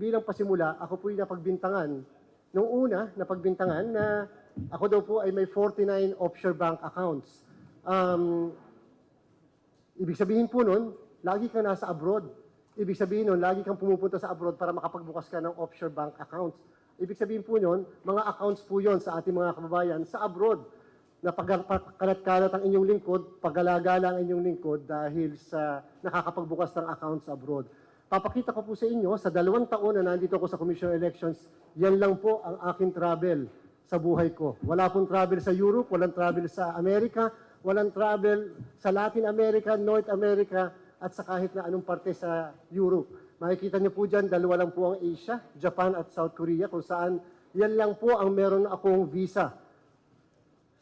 bilang pasimula, ako po yung napagbintangan. Nung una, napagbintangan na ako daw po ay may 49 offshore bank accounts. Um, ibig sabihin po nun, lagi kang nasa abroad. Ibig sabihin nun, lagi kang pumupunta sa abroad para makapagbukas ka ng offshore bank accounts. Ibig sabihin po nun, mga accounts po yon sa ating mga kababayan sa abroad na pagkalat-kalat ang inyong lingkod, paggalagala ang inyong lingkod dahil sa nakakapagbukas ng accounts abroad. Papakita ko po sa inyo, sa dalawang taon na nandito ako sa Commission on Elections, yan lang po ang aking travel sa buhay ko. Wala pong travel sa Europe, walang travel sa Amerika, walang travel sa Latin America, North America, at sa kahit na anong parte sa Europe. Makikita niyo po dyan, dalawa lang po ang Asia, Japan at South Korea, kung saan yan lang po ang meron akong visa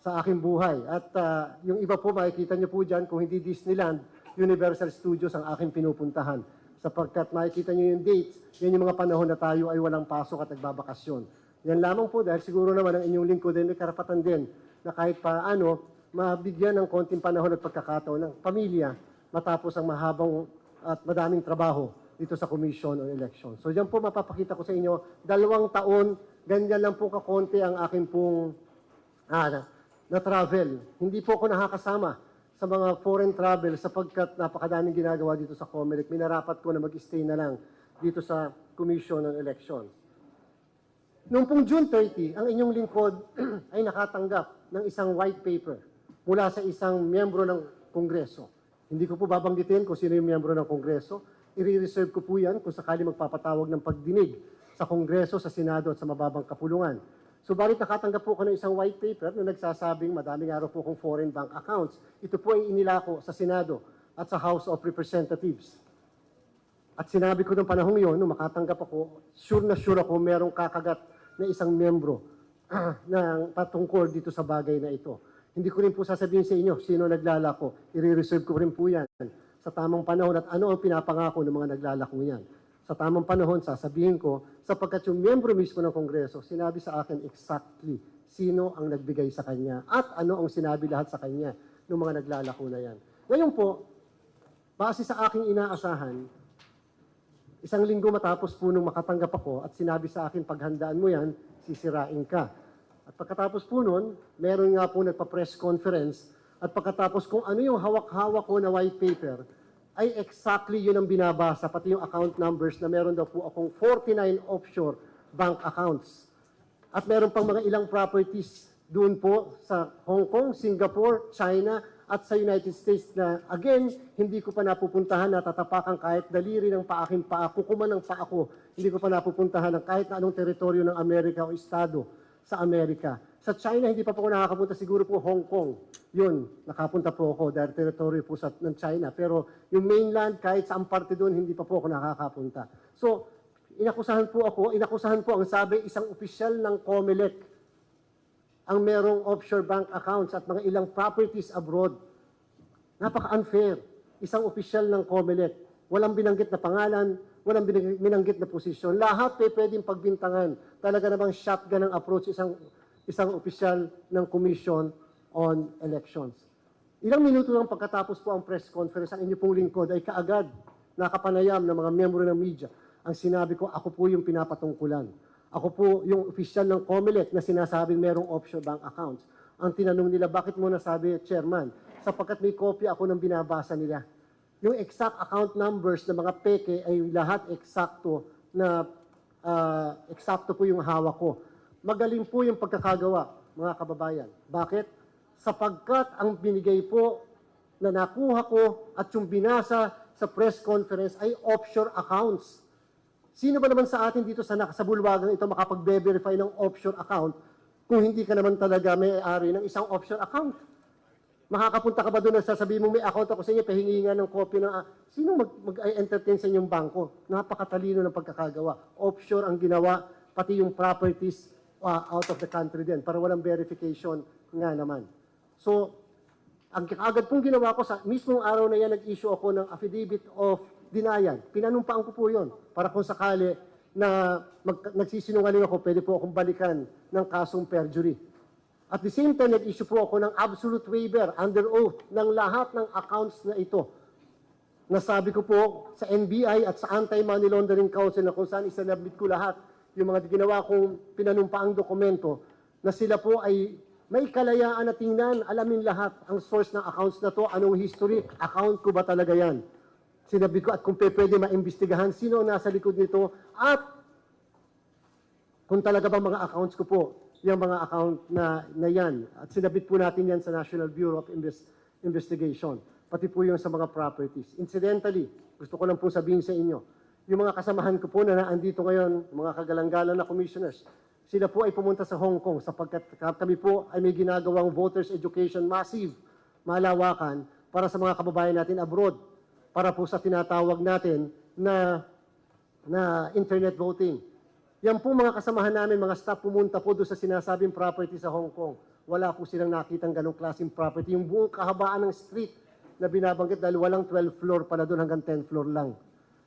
sa aking buhay. At ah, yung iba po, makikita niyo po dyan, kung hindi Disneyland, Universal Studios ang aking pinupuntahan. Sapagkat makikita niyo yung dates, yan yung mga panahon na tayo ay walang pasok at nagbabakasyon. Yan lamang po dahil siguro naman ang inyong lingkod ay may karapatan din na kahit paano mabigyan ng konting panahon at pagkakataon ng pamilya matapos ang mahabang at madaming trabaho dito sa Commission on Election. So yan po mapapakita ko sa inyo, dalawang taon, ganyan lang po kakonti ang aking pong ah, na, na travel. Hindi po ako nakakasama sa mga foreign travel sapagkat napakadaming ginagawa dito sa COMELEC. Minarapat ko na mag-stay na lang dito sa Commission on Elections. Noong pong June 30, ang inyong lingkod ay nakatanggap ng isang white paper mula sa isang miyembro ng Kongreso. Hindi ko po babanggitin kung sino yung miyembro ng Kongreso. I-reserve ko po yan kung sakali magpapatawag ng pagdinig sa Kongreso, sa Senado at sa mababang kapulungan. Subalit nakatanggap po ko ng isang white paper na nagsasabing madaming araw po kong foreign bank accounts. Ito po ay inilako sa Senado at sa House of Representatives. At sinabi ko ng panahong yon, nung makatanggap ako, sure na sure ako merong kakagat na isang membro ng patungkol dito sa bagay na ito. Hindi ko rin po sasabihin sa inyo sino naglalako. I-reserve ko rin po yan sa tamang panahon at ano ang pinapangako ng mga naglalako yan. Sa tamang panahon, sasabihin ko, sapagkat yung miyembro mismo ng Kongreso, sinabi sa akin exactly sino ang nagbigay sa kanya at ano ang sinabi lahat sa kanya ng mga naglalako na yan. Ngayon po, base sa aking inaasahan, Isang linggo matapos po nung makatanggap ako at sinabi sa akin, paghandaan mo yan, sisirain ka. At pagkatapos po nun, meron nga po nagpa-press conference at pagkatapos kung ano yung hawak-hawak ko na white paper, ay exactly yun ang binabasa, pati yung account numbers na meron daw po akong 49 offshore bank accounts. At meron pang mga ilang properties doon po sa Hong Kong, Singapore, China, at sa United States na again, hindi ko pa napupuntahan na tatapakan kahit daliri ng paaking paa, kukuman ng paa ko, hindi ko pa napupuntahan ng kahit na anong teritoryo ng Amerika o estado sa Amerika. Sa China, hindi pa po ako nakakapunta, siguro po Hong Kong. Yun, nakapunta po ako dahil teritoryo po sa, ng China. Pero yung mainland, kahit saan parte doon, hindi pa po ako nakakapunta. So, inakusahan po ako, inakusahan po ang sabi, isang opisyal ng COMELEC ang merong offshore bank accounts at mga ilang properties abroad. Napaka-unfair. Isang opisyal ng COMELEC. Walang binanggit na pangalan, walang binanggit, na posisyon. Lahat ay pwedeng pagbintangan. Talaga namang shotgun ang approach isang, isang opisyal ng Commission on Elections. Ilang minuto lang pagkatapos po ang press conference, ang inyo pong lingkod ay kaagad nakapanayam ng mga miyembro ng media. Ang sinabi ko, ako po yung pinapatungkulan. Ako po yung opisyal ng COMELEC na sinasabing merong offshore bank accounts. Ang tinanong nila, bakit mo nasabi, Chairman? Sapagkat may kopya ako ng binabasa nila. Yung exact account numbers ng mga peke ay lahat eksakto na ah, eksakto po yung hawak ko. Magaling po yung pagkakagawa, mga kababayan. Bakit? Sapagkat ang binigay po na nakuha ko at yung binasa sa press conference ay offshore accounts. Sino ba naman sa atin dito sa, sa bulwagang ito makapag-verify ng offshore account kung hindi ka naman talaga may-ari ng isang offshore account? Makakapunta ka ba doon at sasabihin mo may account ako sa inyo, pahingi nga ng copy ng... ah, sino mag, mag-entertain sa inyong bangko? Napakatalino ng pagkakagawa. Offshore ang ginawa, pati yung properties ah, out of the country din, para walang verification nga naman. So, ang agad pong ginawa ko sa mismong araw na yan, nag-issue ako ng affidavit of denial. Pinanumpaan ko po yun para kung sakali na mag, nagsisinungaling ako, pwede po akong balikan ng kasong perjury. At the same time, nag-issue po ako ng absolute waiver under oath ng lahat ng accounts na ito. Nasabi ko po sa NBI at sa Anti-Money Laundering Council na kung saan isanabit ko lahat yung mga ginawa kong pinanumpaang dokumento na sila po ay may kalayaan na tingnan, alamin lahat ang source ng accounts na to, anong history, account ko ba talaga yan. Sinabi ko at kung pwede maimbestigahan sino ang nasa likod nito at kung talaga bang mga accounts ko po, yung mga account na, na yan. At sinabit po natin yan sa National Bureau of Invest- Investigation. Pati po yung sa mga properties. Incidentally, gusto ko lang po sabihin sa inyo, yung mga kasamahan ko po na naandito ngayon, mga kagalang-galang na commissioners, sila po ay pumunta sa Hong Kong sapagkat kami po ay may ginagawang voters education massive, malawakan para sa mga kababayan natin abroad para po sa tinatawag natin na na internet voting. Yan po mga kasamahan namin, mga staff pumunta po doon sa sinasabing property sa Hong Kong. Wala po silang nakitang ganong klaseng property. Yung buong kahabaan ng street na binabanggit dahil walang 12 floor pala doon hanggang 10 floor lang.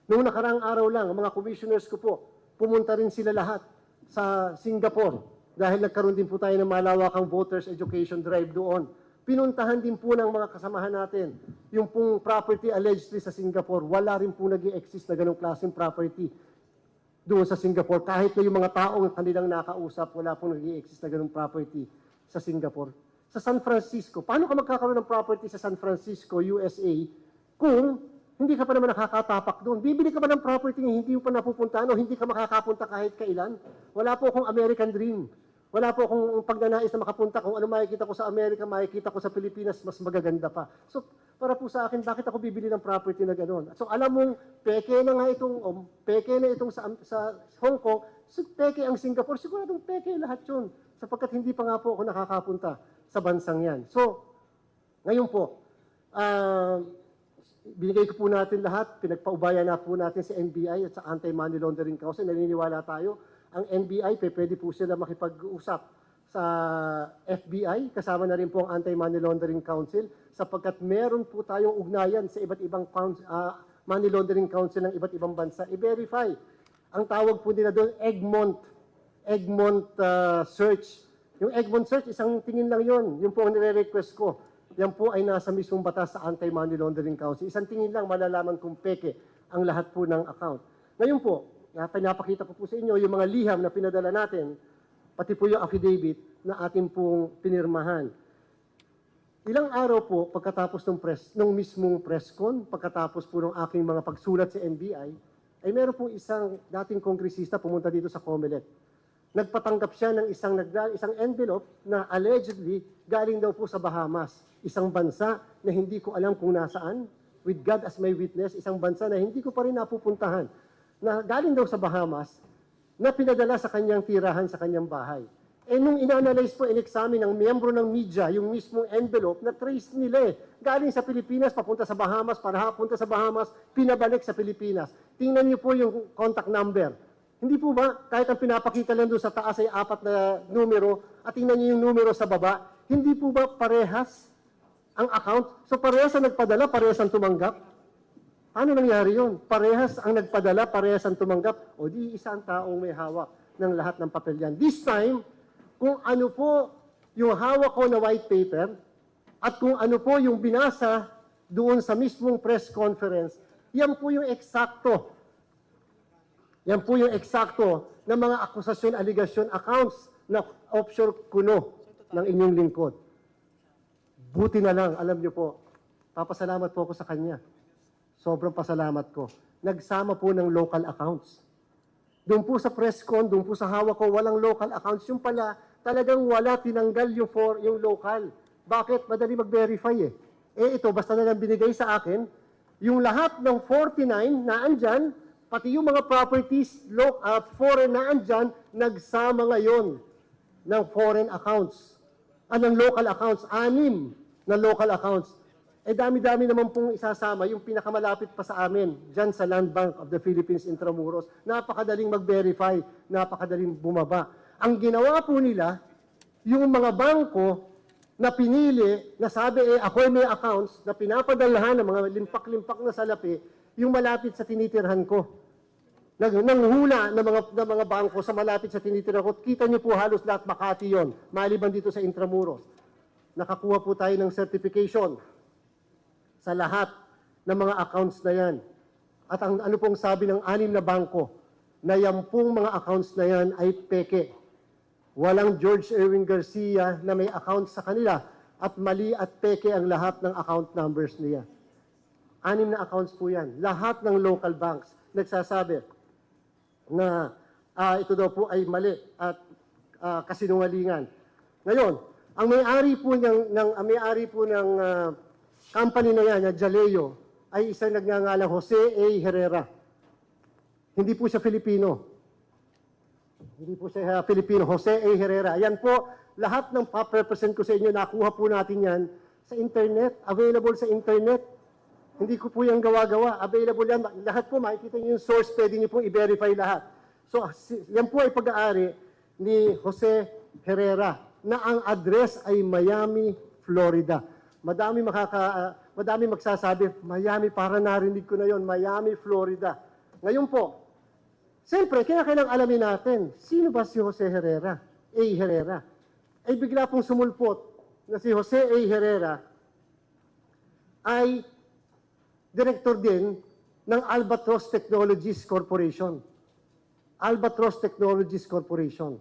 Noong nakaraang araw lang, ang mga commissioners ko po, pumunta rin sila lahat sa Singapore dahil nagkaroon din po tayo ng malawakang voters education drive doon. Pinuntahan din po ng mga kasamahan natin yung pong property allegedly sa Singapore. Wala rin po nag exist na ganong klaseng property doon sa Singapore. Kahit na yung mga taong kanilang nakausap, wala pong nag exist na ganong property sa Singapore. Sa San Francisco, paano ka magkakaroon ng property sa San Francisco, USA, kung hindi ka pa naman nakakatapak doon? Bibili ka ba ng property na hindi mo pa napupuntahan o hindi ka makakapunta kahit kailan? Wala po akong American dream. Wala po akong pagnanais na makapunta. Kung ano makikita ko sa Amerika, makikita ko sa Pilipinas, mas magaganda pa. So, para po sa akin, bakit ako bibili ng property na gano'n? So, alam mong, peke na nga itong, o, peke na itong sa, sa Hong Kong, so, peke ang Singapore, siguradong peke lahat yun. Sapagkat hindi pa nga po ako nakakapunta sa bansang yan. So, ngayon po, ah, binigay ko po natin lahat, pinagpaubaya na po natin sa NBI at sa Anti-Money Laundering Council. Naniniwala tayo, ang NBI, pwede po sila makipag-usap sa FBI, kasama na rin po ang Anti-Money Laundering Council, sapagkat meron po tayong ugnayan sa iba't ibang coun- ah, money laundering council ng iba't ibang bansa. I-verify. Ang tawag po nila doon, Egmont. Egmont ah, search. Yung Egmont search, isang tingin lang yon. Yung po ang nire-request ko. Yan po ay nasa mismong batas sa Anti-Money Laundering Council. Isang tingin lang, malalaman kung peke ang lahat po ng account. Ngayon po, na pinapakita ko po sa inyo yung mga liham na pinadala natin, pati po yung affidavit na ating pong pinirmahan. Ilang araw po pagkatapos ng press, nung mismong press con, pagkatapos po ng aking mga pagsulat sa NBI, ay meron pong isang dating kongresista pumunta dito sa COMELEC. Nagpatanggap siya ng isang, isang envelope na allegedly galing daw po sa Bahamas. Isang bansa na hindi ko alam kung nasaan, with God as my witness, isang bansa na hindi ko pa rin napupuntahan, na galing daw sa Bahamas, na pinadala sa kanyang tirahan sa kanyang bahay. Eh nung inanalyze po, in-examine ng miyembro ng media, yung mismong envelope, na trace nila eh. Galing sa Pilipinas, papunta sa Bahamas, para punta sa Bahamas, pinabalik sa Pilipinas. Tingnan niyo po yung contact number. Hindi po ba, kahit ang pinapakita lang doon sa taas ay apat na numero, at tingnan niyo yung numero sa baba, hindi po ba parehas ang account? So parehas ang nagpadala, parehas ang tumanggap? Ano nangyari yun? Parehas ang nagpadala, parehas ang tumanggap, o di isang taong may hawak ng lahat ng papel yan. This time, kung ano po yung hawak ko na white paper, at kung ano po yung binasa doon sa mismong press conference, yan po yung eksakto. Yan po yung eksakto ng mga akusasyon, aligasyon, accounts na offshore kuno ng inyong lingkod. Buti na lang, alam niyo po, papasalamat po ako sa kanya. Sobrang pasalamat ko. Nagsama po ng local accounts. Doon po sa press doon po sa hawak ko, walang local accounts. Yung pala, talagang wala, tinanggal yung, for, yung local. Bakit? Madali mag-verify eh. Eh ito, basta na lang binigay sa akin, yung lahat ng 49 na andyan, pati yung mga properties, lo, uh, foreign na andyan, nagsama ngayon ng foreign accounts. Ah, ng local accounts, anim na local accounts. Eh dami-dami naman pong isasama yung pinakamalapit pa sa amin, dyan sa Land Bank of the Philippines Intramuros. Napakadaling mag-verify, napakadaling bumaba. Ang ginawa po nila, yung mga bangko na pinili, na sabi eh ako may accounts, na pinapadalahan ng mga limpak-limpak na salapi, yung malapit sa tinitirhan ko. Nang, nanghula ng mga, ng mga bangko sa malapit sa tinitirhan ko. Kita niyo po halos lahat Makati yon, maliban dito sa Intramuros. Nakakuha po tayo ng certification sa lahat ng mga accounts na yan. At ang ano pong sabi ng anim na bangko, na yan pong mga accounts na yan ay peke. Walang George Erwin Garcia na may account sa kanila at mali at peke ang lahat ng account numbers niya. Anim na accounts po yan. Lahat ng local banks nagsasabi na ah, ito daw po ay mali at ah, kasinungalingan. Ngayon, ang may-ari po ng, ng may-ari po ng ah, company na yan, na Jaleo, ay isang nagngangalang Jose A. Herrera. Hindi po siya Filipino. Hindi po siya uh, Filipino, Jose A. Herrera. Yan po, lahat ng paprepresent ko sa inyo, nakuha po natin yan sa internet, available sa internet. Hindi ko po yan gawa-gawa, available yan. Lahat po, makikita niyo yung source, pwede niyo pong i-verify lahat. So, yan po ay pag-aari ni Jose Herrera na ang address ay Miami, Florida. Madami makaka ah, madami magsasabi, Miami para narinig ko na yon, Miami, Florida. Ngayon po, Siyempre, kaya kailang alamin natin, sino ba si Jose Herrera? A. Herrera. Ay bigla pong sumulpot na si Jose A. Herrera ay director din ng Albatross Technologies Corporation. Albatross Technologies Corporation.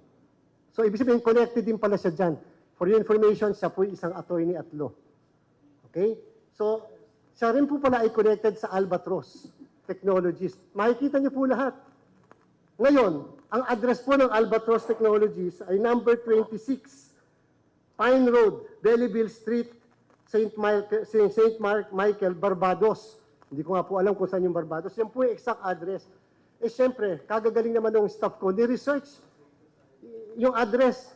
So, ibig sabihin, connected din pala siya dyan. For your information, siya po isang attorney at law. Okay? So, siya rin po pala ay connected sa Albatross Technologies. Makikita niyo po lahat. Ngayon, ang address po ng Albatross Technologies ay number 26, Pine Road, Belleville Street, St. Michael, St. Michael, Barbados. Hindi ko nga po alam kung saan yung Barbados. Yan po yung exact address. Eh, syempre, kagagaling naman ng staff ko, ni-research yung address.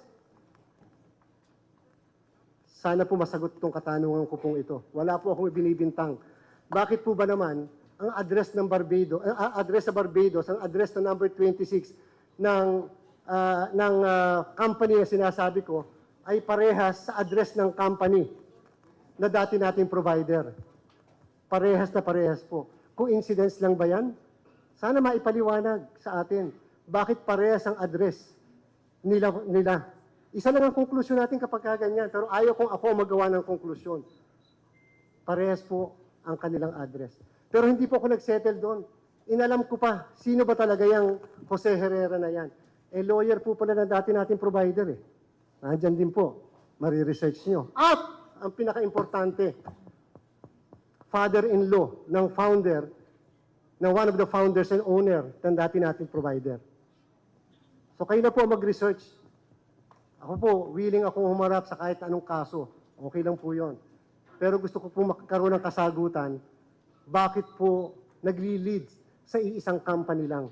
Sana po masagot itong katanungan ko pong ito. Wala po akong binibintang. Bakit po ba naman ang address ng Barbados, uh, address sa Barbados, ang address na number 26 ng ah, ng ah, company na sinasabi ko ay parehas sa address ng company na dati nating provider. Parehas na parehas po. Coincidence lang ba yan? Sana maipaliwanag sa atin. Bakit parehas ang address nila, nila? Isa lang ang konklusyon natin kapag kaganyan. Pero ayaw kong ako magawa ng konklusyon. Parehas po ang kanilang address. Pero hindi po ako nagsettle doon. Inalam ko pa, sino ba talaga yung Jose Herrera na yan? Eh, lawyer po pala na dati nating provider eh. Nandyan din po. Mariresearch nyo. At, ang pinaka-importante, father-in-law ng founder, ng one of the founders and owner ng dati nating provider. So kayo na po mag-research. Ako po, willing akong humarap sa kahit anong kaso. Okay lang po yon. Pero gusto ko po magkaroon ng kasagutan, bakit po nagli-lead sa iisang company lang?